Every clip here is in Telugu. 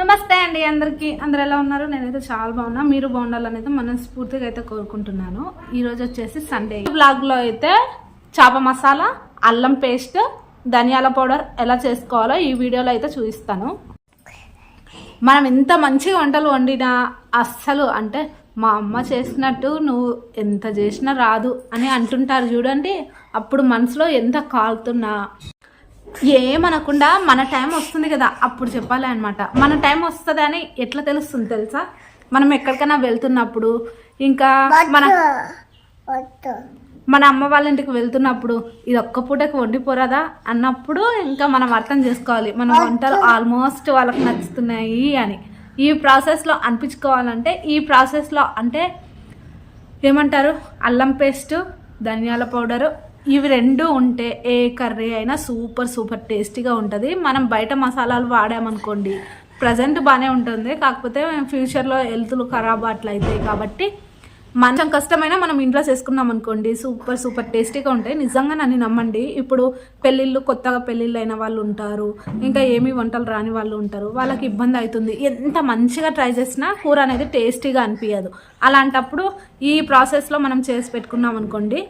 నమస్తే అండి అందరికీ. అందరు ఎలా ఉన్నారు? నేనైతే చాలా బాగున్నా. మీరు బాగుండాలనేది మనస్ఫూర్తిగా అయితే కోరుకుంటున్నాను. ఈరోజు వచ్చేసి సండే బ్లాగ్లో అయితే చేప మసాలా అల్లం పేస్ట్ ధనియాల పౌడర్ ఎలా చేసుకోవాలో ఈ వీడియోలో అయితే చూపిస్తాను. మనం ఎంత మంచిగా వంటలు వండినా అస్సలు అంటే మా అమ్మ చేసినట్టు నువ్వు ఎంత చేసినా రాదు అని అంటుంటారు చూడండి. అప్పుడు మనసులో ఎంత కాలుతున్నా. ఏమనకుండా మన టైం వస్తుంది కదా అప్పుడు చెప్పాలి అనమాట మన టైం వస్తుంది అని ఎట్లా తెలుస్తుంది తెలుసా? మనం ఎక్కడికైనా వెళ్తున్నప్పుడు ఇంకా మన మన అమ్మ వాళ్ళ ఇంటికి వెళ్తున్నప్పుడు ఇది ఒక్క పూటకి వండిపోరాదా అన్నప్పుడు ఇంకా మనం అర్థం చేసుకోవాలి. మన వంటలు ఆల్మోస్ట్ వాళ్ళకి నచ్చుతున్నాయి అని. ఈ ప్రాసెస్లో అనిపించుకోవాలంటే ఈ ప్రాసెస్లో అంటే ఏమంటారు? అల్లం పేస్ట్ ధనియాల పౌడరు ఇవి రెండు ఉంటే ఏ కర్రీ అయినా సూపర్ సూపర్ టేస్టీగా ఉంటుంది. మనం బయట మసాలాలు వాడామనుకోండి ప్రజెంట్ బాగానే ఉంటుంది. కాకపోతే ఫ్యూచర్లో హెల్త్లు ఖరాబ్ అట్లా అవుతాయి కాబట్టి మంచం కష్టమైనా మనం ఇంట్లో చేసుకున్నాం అనుకోండి సూపర్ సూపర్ టేస్టీగా ఉంటాయి. నిజంగా నన్ను నమ్మండి. ఇప్పుడు పెళ్ళిళ్ళు కొత్తగా పెళ్ళిళ్ళు అయిన వాళ్ళు ఉంటారు ఇంకా ఏమి వంటలు రాని వాళ్ళు ఉంటారు. వాళ్ళకి ఇబ్బంది అవుతుంది ఎంత మంచిగా ట్రై చేసినా కూర అనేది టేస్టీగా అనిపించదు అలాంటప్పుడు ఈ ప్రాసెస్లో మనం చేసి పెట్టుకున్నాం అనుకోండి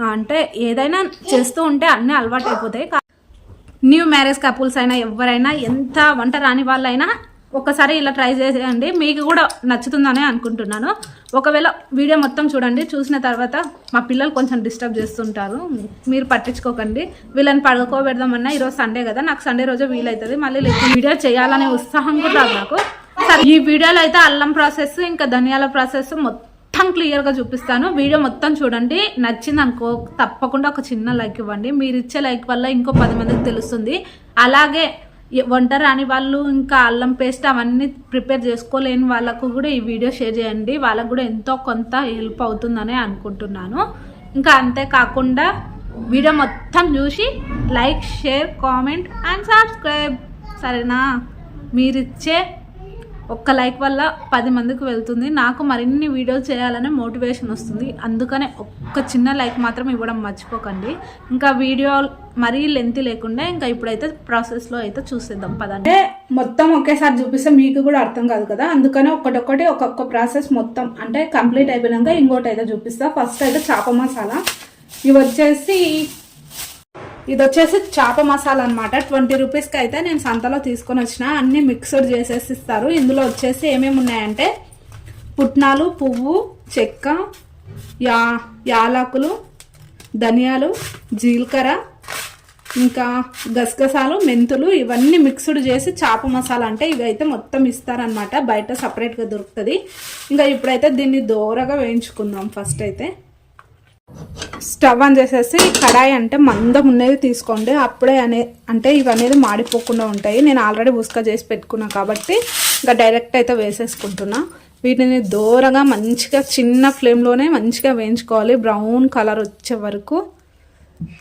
అంటే ఏదైనా చేస్తూ ఉంటే అన్నీ అలవాటు అయిపోతాయి కా- న్యూ మ్యారేజ్ కపుల్స్ అయినా ఎవరైనా ఎంత వంట రాని వాళ్ళైనా ఒకసారి ఇలా ట్రై చేసేయండి. మీకు కూడా నచ్చుతుందని అనుకుంటున్నాను. ఒకవేళ వీడియో మొత్తం చూడండి. చూసిన తర్వాత మా పిల్లలు కొంచెం డిస్టర్బ్ చేస్తుంటారు. మీరు పట్టించుకోకండి. వీళ్ళని పడుకోబెడదామన్నా ఈరోజు సండే కదా. నాకు సండే రోజు వీలవుతుంది మళ్ళీ లేదు వీడియో చేయాలనే ఉత్సాహం కూడా నాకు. సరే ఈ వీడియోలో అయితే అల్లం ప్రాసెస్ ఇంకా ధనియాల ప్రాసెస్ మొత్తం మొత్తం క్లియర్గా చూపిస్తాను. వీడియో మొత్తం చూడండి. నచ్చింది అనుకో తప్పకుండా ఒక చిన్న లైక్ ఇవ్వండి. మీరు ఇచ్చే లైక్ వల్ల ఇంకో పది మందికి తెలుస్తుంది. అలాగే వంట రాని వాళ్ళు ఇంకా అల్లం పేస్ట్ అవన్నీ ప్రిపేర్ చేసుకోలేని వాళ్ళకు కూడా ఈ వీడియో షేర్ చేయండి. వాళ్ళకు కూడా ఎంతో కొంత హెల్ప్ అవుతుందని అనుకుంటున్నాను. ఇంకా అంతేకాకుండా వీడియో మొత్తం చూసి like share comment and subscribe సరేనా? మీరిచ్చే ఒక్క లైక్ వల్ల పది మందికి వెళ్తుంది. నాకు మరిన్ని వీడియోలు చేయాలనే మోటివేషన్ వస్తుంది. అందుకనే ఒక్క చిన్న లైక్ మాత్రం ఇవ్వడం మర్చిపోకండి. ఇంకా వీడియో మరీ లెంత్ లేకుండా ఇంకా ఇప్పుడైతే ప్రాసెస్లో అయితే చూసేద్దాం. పదండి. అంటే మొత్తం ఒకేసారి చూపిస్తే మీకు కూడా అర్థం కాదు కదా? అందుకనే ఒకటొక్కటి ఒక్కొక్క ప్రాసెస్ మొత్తం అంటే కంప్లీట్ అయిపోయినాక ఇంకోటి అయితే చూపిస్తా. ఫస్ట్ అయితే చేప మసాలా. ఇవి వచ్చేసి ఇది వచ్చేసి చేప మసాలా అనమాట ట్వంటీ రూపీస్కి అయితే నేను సంతలో తీసుకొని వచ్చిన. అన్ని మిక్స్డ్ చేసేసి ఇస్తారు. ఇందులో వచ్చేసి ఏమేమి ఉన్నాయంటే పుట్నాలు పువ్వు చెక్క యా యాలకులు ధనియాలు జీలకర్ర ఇంకా గసగసాలు మెంతులు ఇవన్నీ మిక్స్డ్ చేసి చేప మసాలా అంటే ఇవి అయితే మొత్తం ఇస్తారనమాట బయట సపరేట్గా దొరుకుతుంది. ఇంకా ఇప్పుడైతే దీన్ని దోరగా వేయించుకుందాం ఫస్ట్ అయితే. స్టవ్ ఆన్ చేసేసి కడాయి అంటే మందం ఉన్నది తీసుకోండి. అప్పుడే అనే అంటే ఇవి అనేది మాడిపోకుండా ఉంటాయి. నేను ఆల్రెడీ ఉసుక చేసి పెట్టుకున్నా కాబట్టి ఇంకా డైరెక్ట్ అయితే వేసేసుకుంటున్నా. వీటిని దూరంగా మంచిగా చిన్న ఫ్లేమ్లోనే మంచిగా వేయించుకోవాలి. బ్రౌన్ కలర్ వచ్చే వరకు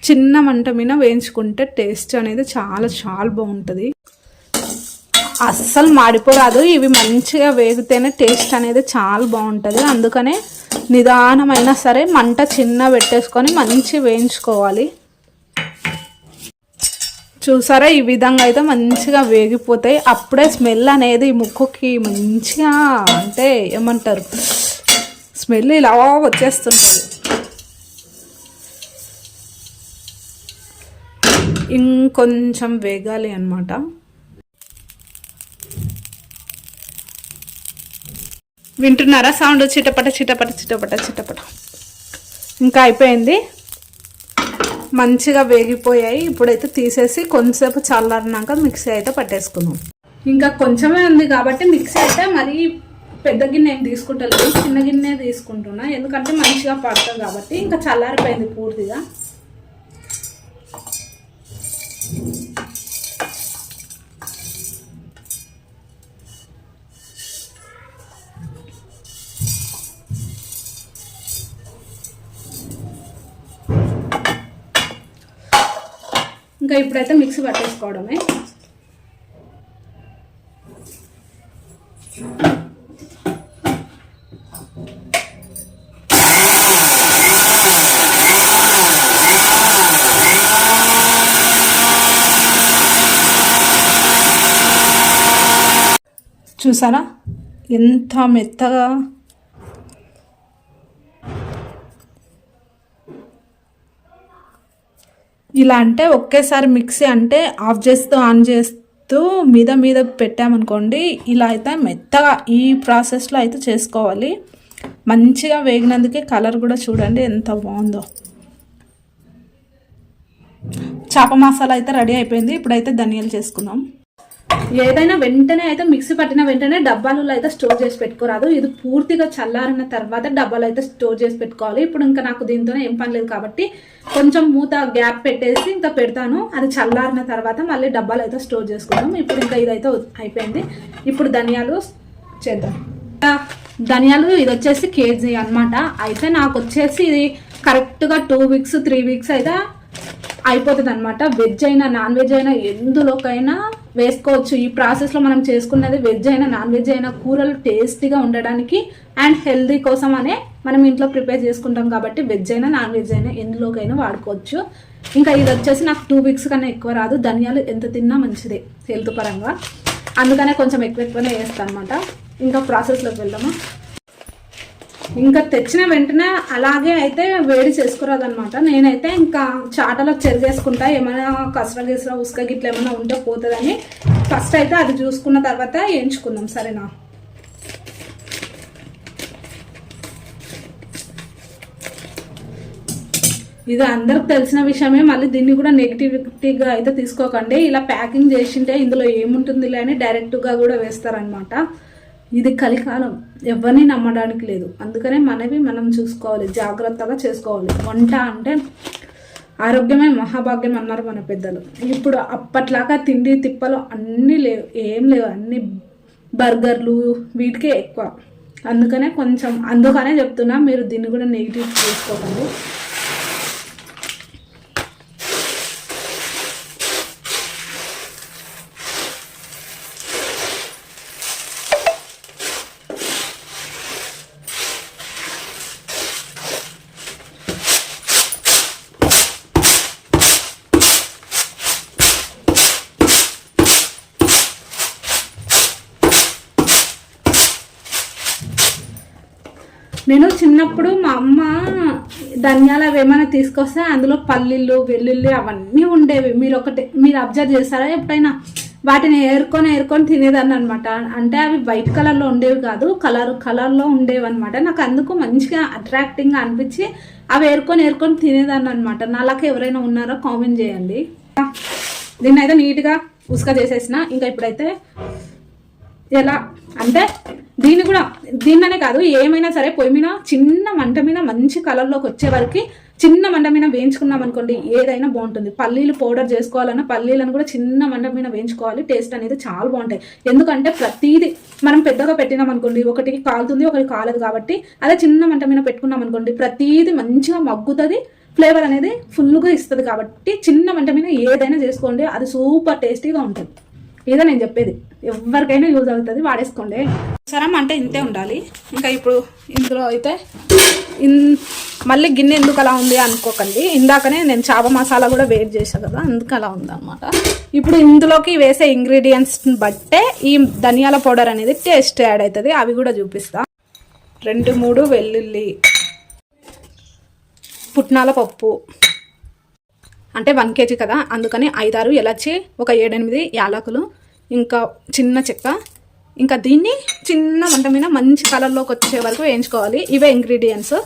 చిన్న మంట మీద వేయించుకుంటే టేస్ట్ అనేది చాలా చాలా బాగుంటుంది. అస్సలు మాడిపోరాదు. ఇవి మంచిగా వేగితేనే టేస్ట్ అనేది చాలా బాగుంటుంది. అందుకనే నిదానమైనా సరే మంట చిన్న పెట్టేసుకొని మంచి వేయించుకోవాలి. చూసారా? ఈ విధంగా అయితే మంచిగా వేగిపోతాయి. అప్పుడే స్మెల్ అనేది ముక్కుకి మంచిగా అంటే ఏమంటారు? స్మెల్ ఇలా వచ్చేస్తుంటుంది ఇంకొంచెం వేగాలి అన్నమాట. వింటున్నారా? సౌండ్ చిటపట చిటపట చిటపట చిటపట. ఇంకా అయిపోయింది. మంచిగా వేగిపోయాయి. ఇప్పుడైతే తీసేసి కొంతసేపు చల్లారినాక మిక్సీ అయితే పట్టేసుకున్నాం ఇంకా కొంచెమే ఉంది కాబట్టి మిక్సీ అయితే మరీ పెద్ద గిన్నె ఏం తీసుకుంటలేదు. చిన్న గిన్నె తీసుకుంటున్నా. ఎందుకంటే మంచిగా పడుతుంది కాబట్టి ఇంకా చల్లారిపోయింది పూర్తిగా. ఇంకా ఇప్పుడైతే మిక్సీ పట్టేసుకోవడమే. చూసారా? ఎంత మెత్తగా ఇలా అంటే ఒకేసారి మిక్సీ అంటే ఆఫ్ చేస్తూ ఆన్ చేస్తూ మీద మీద పెట్టామనుకోండి ఇలా అయితే మెత్తగా ఈ ప్రాసెస్లో అయితే చేసుకోవాలి. మంచిగా వేగినందుకే కలర్ కూడా చూడండి ఎంత బాగుందో. చేప మసాలా అయితే రెడీ అయిపోయింది. ఇప్పుడైతే ధనియాలు చేసుకుందాం. ఏదైనా వెంటనే అయితే మిక్సీ పట్టిన వెంటనే డబ్బాలలో అయితే స్టోర్ చేసి పెట్టుకోరాదు. ఇది పూర్తిగా చల్లారిన తర్వాత డబ్బాలు అయితే స్టోర్ చేసి పెట్టుకోవాలి. ఇప్పుడు ఇంకా నాకు దీంతోనే ఏం పని లేదు కాబట్టి కొంచెం మూత గ్యాప్ పెట్టేసి ఇంకా పెడతాను. అది చల్లారిన తర్వాత మళ్ళీ డబ్బాలు అయితే స్టోర్ చేసుకుందాం. ఇప్పుడు ఇంకా ఇదైతే అయిపోయింది. ఇప్పుడు ధనియాలు చేద్దాం. ధనియాలు ఇది వచ్చేసి కేజీ అనమాట అయితే నాకు వచ్చేసి ఇది కరెక్ట్గా టూ వీక్స్ త్రీ వీక్స్ అయితే అయిపోతుంది అనమాట వెజ్ అయినా నాన్ వెజ్ అయినా ఎందులోకైనా వేసుకోవచ్చు. ఈ ప్రాసెస్లో మనం చేసుకున్నది వెజ్ అయినా నాన్ వెజ్ అయినా కూరలు టేస్టీగా ఉండడానికి అండ్ హెల్దీ కోసం అనే మనం ఇంట్లో ప్రిపేర్ చేసుకుంటాం కాబట్టి వెజ్ అయినా నాన్ వెజ్ అయినా ఎందులోకైనా వాడుకోవచ్చు. ఇంకా ఇది వచ్చేసి నాకు టూ వీక్స్ కన్నా ఎక్కువ రాదు. ధనియాలు ఎంత తిన్నా మంచిదే హెల్త్ పరంగా. అందుకనే కొంచెం ఎక్కువ ఎక్కువనే వేస్తాను అనమాట ఇంకా ప్రాసెస్లోకి వెళ్దామా? ఇంకా తెచ్చిన వెంటనే అలాగే అయితే వేడి చేసుకురాదనమాట నేనైతే ఇంకా చాటలో చెరిగేసుకుంటా ఏమైనా కసర గిసర ఉసుక గిట్ల ఏమైనా ఉంటే పోతుందని ఫస్ట్ అయితే అది చూసుకున్న తర్వాత ఎంచుకుందాం సరేనా? ఇది అందరికి తెలిసిన విషయమే మళ్ళీ దీన్ని కూడా నెగిటివిటీగా అయితే తీసుకోకండి. ఇలా ప్యాకింగ్ చేసింటే ఇందులో ఏముంటుందిలే అని డైరెక్ట్గా కూడా వేస్తారనమాట ఇది కలికాలం. ఎవరిని నమ్మడానికి లేదు. అందుకనే మనవి మనం చూసుకోవాలి. జాగ్రత్తగా చేసుకోవాలి. వంట అంటే ఆరోగ్యమే మహాభాగ్యం అన్నారు మన పెద్దలు. ఇప్పుడు అప్పట్లాగా తిండి తిప్పలు అన్నీ లేవు. ఏం లేవు. అన్ని బర్గర్లు వీటికే ఎక్కువ. అందుకనే కొంచెం అందుకనే చెప్తున్నా. మీరు దీన్ని కూడా నెగిటివ్ చేసుకోకండి. నేను చిన్నప్పుడు మా అమ్మ ధనియాలు అవి ఏమైనా తీసుకొస్తే అందులో పల్లీలు వెల్లుల్లి అవన్నీ ఉండేవి. మీరు ఒకటి మీరు అబ్జర్వ్ చేస్తారా? ఎప్పుడైనా వాటిని ఏరుకొని ఏరుకొని తినేదాన్ని అనమాట అంటే అవి వైట్ కలర్లో ఉండేవి కాదు కలర్ కలర్లో ఉండేవి అనమాట నాకు అందుకు మంచిగా అట్రాక్టింగ్గా అనిపించి అవి ఏరుకొని ఏరుకొని తినేదాన్ని అనమాట నాలాగా ఎవరైనా ఉన్నారో? కామెంట్ చేయండి. దీన్ని అయితే నీట్గా ఉసుక చేసేసిన. ఇంకా ఇప్పుడైతే ఎలా? అంటే దీన్ని కూడా దీన్ననే కాదు ఏమైనా సరే పొయ్యి మీద చిన్న మంట మీద మంచి కలర్లోకి వచ్చే వరకు చిన్న మంట మీద వేయించుకున్నాం అనుకోండి ఏదైనా బాగుంటుంది. పల్లీలు పౌడర్ చేసుకోవాలన్నా పల్లీలను కూడా చిన్న మంట మీద వేయించుకోవాలి. టేస్ట్ అనేది చాలా బాగుంటాయి. ఎందుకంటే ప్రతిదీ మనం పెద్దగా పెట్టినాం అనుకోండి ఒకటికి కాలుతుంది ఒకటి కాలదు కాబట్టి అదే చిన్న మంట మీద పెట్టుకున్నాం అనుకోండి ప్రతిదీ మంచిగా మగ్గుతుంది ఫ్లేవర్ అనేది ఫుల్గా ఇస్తుంది కాబట్టి చిన్న మంట మీద ఏదైనా చేసుకోండి అది సూపర్ టేస్టీగా ఉంటుంది. ఇదే నేను చెప్పేది. ఎవరికైనా యూజ్ అవుతుంది వాడేసుకోండి. సరం అంటే ఇంతే ఉండాలి. ఇంకా ఇప్పుడు ఇందులో అయితే ఇన్ మళ్ళీ గిన్నె ఎందుకు అలా ఉంది అనుకోకండి. ఇందాకనే నేను చాప మసాలా కూడా వేట్ చేశాను కదా అందుకు అలా ఉందన్నమాట ఇప్పుడు ఇందులోకి వేసే ఇంగ్రీడియంట్స్ని బట్టే ఈ ధనియాల పౌడర్ అనేది టేస్ట్ యాడ్ అవుతుంది. అవి కూడా చూపిస్తా. రెండు మూడు వెల్లుల్లి పుట్నాల పప్పు. అంటే వన్ కేజీ కదా. అందుకని ఐదారు ఎలచి ఒక ఏడెనిమిది యాలకులు ఇంకా చిన్న చెక్క. ఇంకా దీన్ని చిన్న వంట మీద మంచి కలర్లోకి వచ్చే వరకు వేయించుకోవాలి. ఇవే ఇంగ్రీడియంట్స్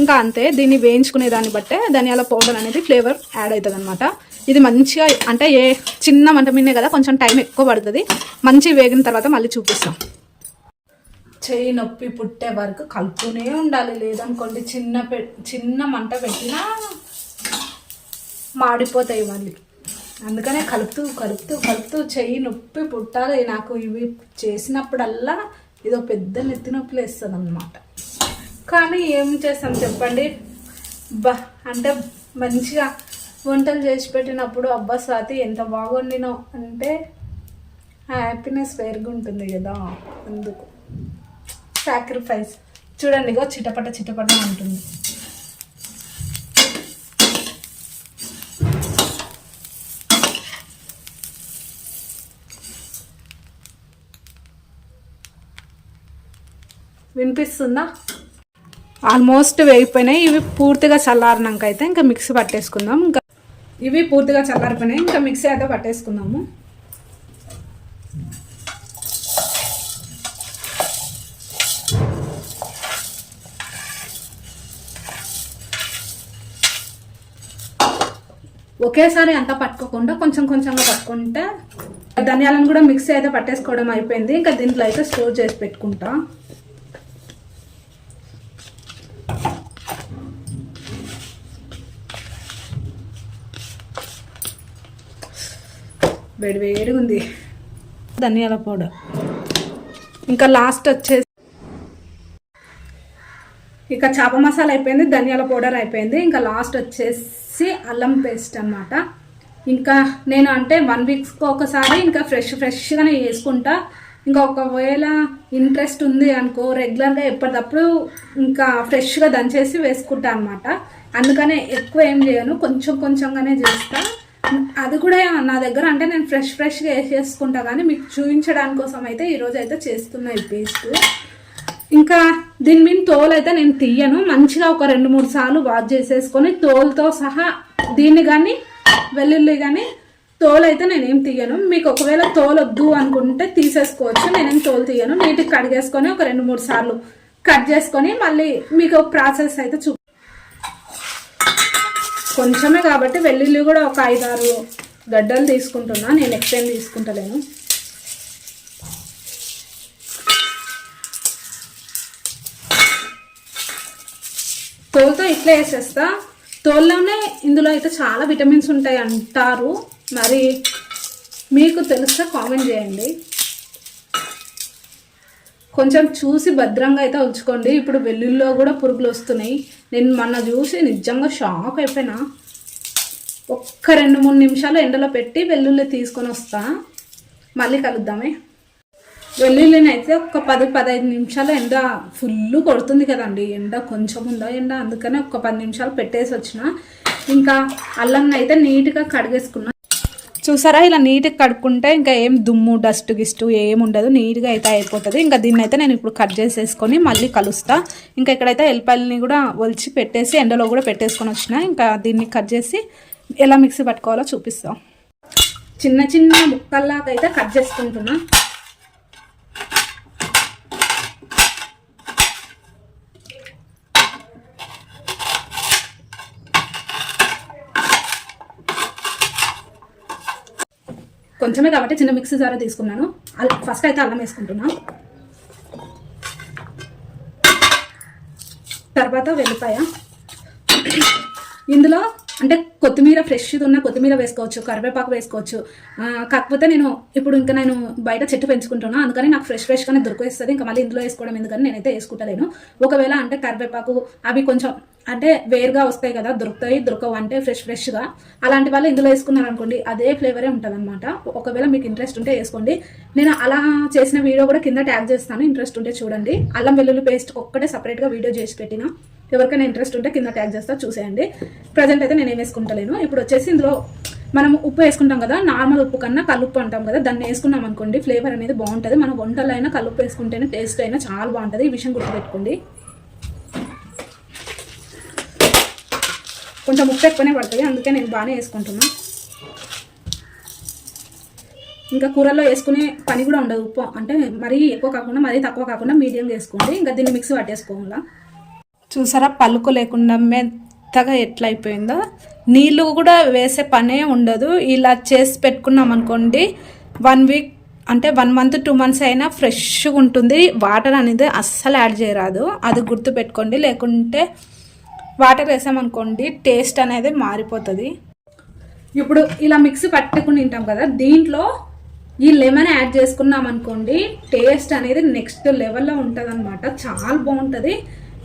ఇంకా అంతే దీన్ని వేయించుకునే దాన్ని బట్టే ధనియాల పౌడర్ అనేది ఫ్లేవర్ యాడ్ అవుతుంది అనమాట ఇది మంచిగా అంటే ఏ చిన్న మంట మీదనే కదా కొంచెం టైం ఎక్కువ పడుతుంది. మంచి వేగిన తర్వాత మళ్ళీ చూపిస్తాం. చేయి నొప్పి పుట్టే వరకు కలుపుతూనే ఉండాలి. లేదనుకోండి చిన్న పె చిన్న మంట పెట్టినా మాడిపోతాయి మళ్ళీ అందుకనే కలుపుతూ కలుపుతూ కలుపుతూ చెయ్యి నొప్పి పుట్టాలి. నాకు ఇవి చేసినప్పుడల్లా ఇదో పెద్ద నెత్తి నొప్పి వేస్తుంది అనమాట కానీ ఏం చేస్తాం చెప్పండి? బా అంటే మంచిగా వంటలు చేసి పెట్టినప్పుడు అబ్బా స్వాతి ఎంత బాగుండినో. అంటే హ్యాపీనెస్ వేరుగా ఉంటుంది కదా అందుకు. సాక్రిఫైస్. చూడండి ఇగో చిటపట చిటపట ఉంటుంది వినిపిస్తుందా? ఆల్మోస్ట్ వేగిపోయినాయి. ఇవి పూర్తిగా చల్లారినాక అయితే ఇంకా మిక్సీ పట్టేసుకుందాం. ఇంకా ఇవి పూర్తిగా చల్లారిపోయినాయి. ఇంకా మిక్సీ అయితే పట్టేసుకుందాము. ఒకేసారి అంతా పట్టుకోకుండా కొంచెం కొంచెంగా పట్టుకుంటే ధనియాలను కూడా మిక్సీ అయితే పట్టేసుకోవడం అయిపోయింది. ఇంకా దీంట్లో అయితే స్టోర్ చేసి పెట్టుకుంటా. వేడి వేడిగా ఉంది ధనియాల పౌడర్. ఇంకా లాస్ట్ వచ్చేసి ఇక చేప మసాలా అయిపోయింది ధనియాల పౌడర్ అయిపోయింది. ఇంకా లాస్ట్ వచ్చేసి అల్లం పేస్ట్ అనమాట ఇంకా నేను అంటే వన్ వీక్స్కి ఒకసారి ఇంకా ఫ్రెష్ ఫ్రెష్గానే వేసుకుంటా ఇంకా ఒకవేళ ఇంట్రెస్ట్ ఉంది అనుకో రెగ్యులర్గా ఎప్పటికప్పుడు ఇంకా ఫ్రెష్గా దంచేసి వేసుకుంటా అనమాట అందుకనే ఎక్కువ ఏం చేయను కొంచెం కొంచెంగానే చేస్తా. అది కూడా నా దగ్గర అంటే నేను ఫ్రెష్ ఫ్రెష్గా వేసేసుకుంటా కానీ మీకు చూపించడానికి కోసం అయితే ఈరోజు అయితే చేస్తున్నా ఈ పేస్ట్ ఇంకా దీని మీద తోలు అయితే నేను తీయను. మంచిగా ఒక రెండు మూడు సార్లు వాష్ చేసేసుకొని తోలుతో సహా దీన్ని కానీ వెల్లుల్లి కానీ తోలు అయితే నేనేం తీయను. మీకు ఒకవేళ తోలు వద్దు అనుకుంటే తీసేసుకోవచ్చు. నేనేం తోలు తీయను. నీటికి కడిగేసుకొని ఒక రెండు మూడు సార్లు కట్ చేసుకొని మళ్ళీ మీకు ప్రాసెస్ అయితే చూ కొంచెమే కాబట్టి వెల్లుల్లి కూడా ఒక ఐదారు గడ్డలు తీసుకుంటున్నా. నేను ఎక్కువ ఏం తీసుకుంటలేను. తోలుతో ఇట్లా వేసేస్తా. తోల్లోనే ఇందులో అయితే చాలా విటమిన్స్ ఉంటాయి అంటారు. మరి మీకు తెలిస్తే కామెంట్ చేయండి. కొంచెం చూసి భద్రంగా అయితే ఉంచుకోండి. ఇప్పుడు వెల్లుల్లో కూడా పురుగులు వస్తున్నాయి. నేను మొన్న చూసి నిజంగా షాక్ అయిపోయినా. ఒక్క రెండు మూడు నిమిషాలు ఎండలో పెట్టి వెల్లుల్లి తీసుకొని వస్తా. మళ్ళీ కలుద్దామే. వెల్లుల్లిని అయితే ఒక పది పదహైదు నిమిషాలు ఎండ ఫుల్ కొడుతుంది కదండి. ఎండ కొంచెం ఉందా ఎండ? అందుకనే ఒక పది నిమిషాలు పెట్టేసి వచ్చిన. ఇంకా అల్లంని అయితే నీట్గా కడిగేసుకున్నా. చూసారా? ఇలా నీట్గా కడుక్కుంటే ఇంకా ఏం దుమ్ము డస్ట్ గిస్ట్ ఏం ఉండదు. నీట్గా అయితే అయిపోతుంది. ఇంకా దీన్ని అయితే నేను ఇప్పుడు కట్ చేసేసుకొని మళ్ళీ కలుస్తా. ఇంకా ఇక్కడైతే ఎల్లిపాయలని కూడా ఒలిచి పెట్టేసి ఎండలో కూడా పెట్టేసుకొని వచ్చిన. ఇంకా దీన్ని కట్ చేసి ఎలా మిక్సీ పట్టుకోవాలో చూపిస్తాం. చిన్న చిన్న ముక్కల్లాగా అయితే కట్ చేసుకుంటున్నాను కొంచెమే కాబట్టి చిన్న మిక్సీ జార తీసుకున్నాను. ఫస్ట్ అయితే అల్లం వేసుకుంటున్నా. తర్వాత వెల్లిపాయ. ఇందులో అంటే కొత్తిమీర ఫ్రెష్ది ఉన్న కొత్తిమీర వేసుకోవచ్చు కరివేపాకు వేసుకోవచ్చు. కాకపోతే నేను ఇప్పుడు ఇంకా నేను బయట చెట్టు పెంచుకుంటున్నాను అందుకని నాకు ఫ్రెష్ ఫ్రెష్గానే దొరికేస్తుంది ఇంకా మళ్ళీ ఇందులో వేసుకోవడం ఎందుకని నేనైతే వేసుకుంటలేను. ఒకవేళ అంటే కరివేపాకు అవి కొంచెం అంటే వేరుగా వస్తాయి కదా దొరుకుతాయి దొరకవు అంటే ఫ్రెష్ ఫ్రెష్గా అలాంటి వాళ్ళు ఇందులో వేసుకున్నారు అనుకోండి అదే ఫ్లేవరే ఉంటుంది అనమాట ఒకవేళ మీకు ఇంట్రెస్ట్ ఉంటే వేసుకోండి. నేను అలా చేసిన వీడియో కూడా కింద ట్యాగ్ చేస్తాను ఇంట్రెస్ట్ ఉంటే చూడండి. అల్లం వెల్లుల్లి పేస్ట్ ఒక్కటే సపరేట్గా వీడియో చేసి పెట్టిన. ఎవరికైనా ఇంట్రెస్ట్ ఉంటే కింద ట్యాగ్ చేస్తా చూసేయండి. ప్రజెంట్ అయితే నేను ఏం వేసుకుంటలేను. ఇప్పుడు వచ్చేసి ఇందులో మనం ఉప్పు వేసుకుంటాం కదా నార్మల్ ఉప్పు కన్నా కల్లుప్పు అంటాం కదా దాన్ని వేసుకున్నాం అనుకోండి ఫ్లేవర్ అనేది బాగుంటుంది. మన వంటలో అయినా కల్లుప్పు వేసుకుంటేనే టేస్ట్ అయినా చాలా బాగుంటుంది. ఈ విషయం గుర్తుపెట్టుకోండి. కొంచెం ఉప్పు ఎక్కువనే పడుతుంది అందుకే నేను బాగానే వేసుకుంటున్నా. ఇంకా కూరల్లో వేసుకునే పని కూడా ఉండదు ఉప్పు. అంటే మరీ ఎక్కువ కాకుండా మరీ తక్కువ కాకుండా మీడియం వేసుకోండి. ఇంకా దీన్ని మిక్సీ పట్టేసుకోవాలా. చూసారా పలుకు లేకుండా మెత్తగా ఎట్లా అయిపోయిందో నీళ్ళు కూడా వేసే పనే ఉండదు. ఇలా చేసి పెట్టుకున్నాం అనుకోండి వన్ వీక్ అంటే వన్ మంత్ టూ మంత్స్ అయినా ఫ్రెష్గా ఉంటుంది. వాటర్ అనేది అస్సలు యాడ్ చేయరాదు. అది గుర్తు పెట్టుకోండి లేకుంటే వాటర్ వేసామనుకోండి టేస్ట్ అనేది మారిపోతుంది. ఇప్పుడు ఇలా మిక్సీ పట్టుకుని తింటాం కదా దీంట్లో ఈ లెమన్ యాడ్ చేసుకున్నాం అనుకోండి టేస్ట్ అనేది నెక్స్ట్ లెవెల్లో ఉంటుంది అనమాట చాలా బాగుంటుంది.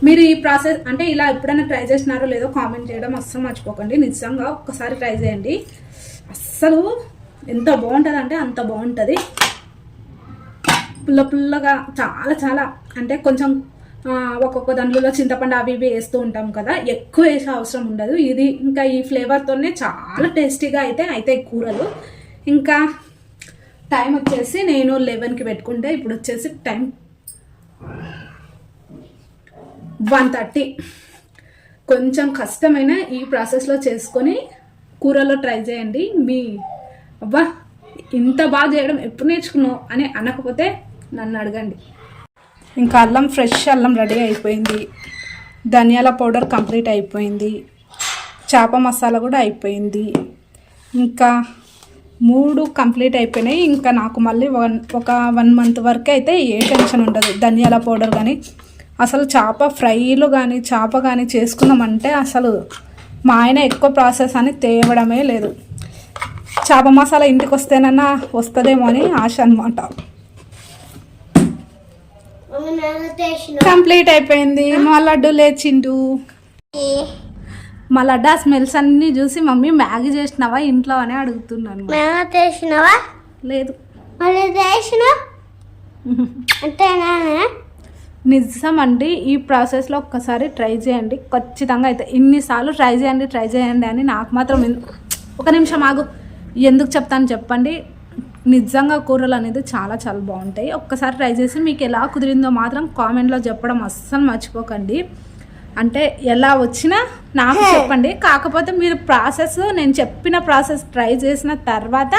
మీరు ఈ ప్రాసెస్ అంటే ఇలా ఎప్పుడైనా ట్రై చేసినారో లేదో కామెంట్ చేయడం అస్సలు మర్చిపోకండి. నిజంగా ఒక్కసారి ట్రై చేయండి. అస్సలు ఎంత బాగుంటుంది అంటే అంత బాగుంటుంది. పుల్ల పుల్లగా చాలా చాలా అంటే కొంచెం ఒక్కొక్క దాంట్లో చింతపండు అవి ఇవి వేస్తూ ఉంటాం కదా ఎక్కువ వేసే అవసరం ఉండదు. ఇది ఇంకా ఈ ఫ్లేవర్తోనే చాలా టేస్టీగా అయితే అయితే కూరలు. ఇంకా టైం వచ్చేసి నేను లెవెన్కి పెట్టుకుంటే ఇప్పుడు వచ్చేసి టైం వన్ థర్టీ కొంచెం కష్టమైన ఈ ప్రాసెస్లో చేసుకొని కూరలో ట్రై చేయండి. మీ అబ్బా ఇంత బాగా చేయడం ఎప్పుడు నేర్చుకున్నావు అని అనకపోతే నన్ను అడగండి. ఇంకా అల్లం ఫ్రెష్ అల్లం రెడీ అయిపోయింది. ధనియాల పౌడర్ కంప్లీట్ అయిపోయింది. చేప మసాలా కూడా అయిపోయింది. ఇంకా మూడు కంప్లీట్ అయిపోయినాయి. ఇంకా నాకు మళ్ళీ వన్ ఒక వన్ మంత్ వరకు అయితే ఏ టెన్షన్ ఉండదు. ధనియాల పౌడర్ కానీ అసలు చేప ఫ్రైలు కానీ చేప కానీ చేసుకున్నామంటే అసలు మా ఆయన ఎక్కువ ప్రాసెస్ అని తేవడమే లేదు. చేప మసాలా ఇంటికి వస్తేనన్నా వస్తుందేమో అని ఆశ అనమాట కంప్లీట్ అయిపోయింది. మా లడ్డు లేచిండు. మా లడ్డు ఆ స్మెల్స్ అన్నీ చూసి మమ్మీ మ్యాగీ చేసినావా ఇంట్లో అని అడుగుతున్నాను. చేసినావా లేదు. నిజం అండి ఈ ప్రాసెస్లో ఒక్కసారి ట్రై చేయండి. ఖచ్చితంగా అయితే ఇన్నిసార్లు ట్రై చేయండి ట్రై చేయండి అని నాకు మాత్రం ఒక నిమిషం ఆగు. ఎందుకు చెప్తాను చెప్పండి. నిజంగా కూరలు అనేది చాలా చాలా బాగుంటాయి. ఒక్కసారి ట్రై చేసి మీకు ఎలా కుదిరిందో మాత్రం కామెంట్లో చెప్పడం అస్సలు మర్చిపోకండి. అంటే ఎలా వచ్చినా నాకు చెప్పండి. కాకపోతే మీరు ప్రాసెస్ నేను చెప్పిన ప్రాసెస్ ట్రై చేసిన తర్వాత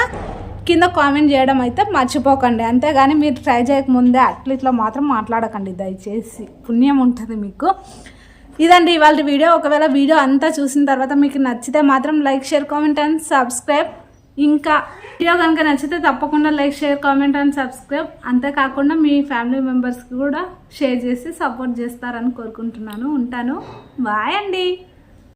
కింద కామెంట్ చేయడం అయితే మర్చిపోకండి. అంతేగాని మీరు ట్రై చేయకముందే అట్లా ఇట్లా మాత్రం మాట్లాడకండి. దయచేసి పుణ్యం ఉంటుంది మీకు. ఇదండి ఇవాళ వీడియో. ఒకవేళ వీడియో అంతా చూసిన తర్వాత మీకు నచ్చితే మాత్రం like share comment and subscribe. ఇంకా వీడియో కనుక నచ్చితే తప్పకుండా like share comment and subscribe. అంతేకాకుండా మీ ఫ్యామిలీ మెంబర్స్కి కూడా షేర్ చేసి సపోర్ట్ చేస్తారని కోరుకుంటున్నాను. ఉంటాను. బాయ్ అండి.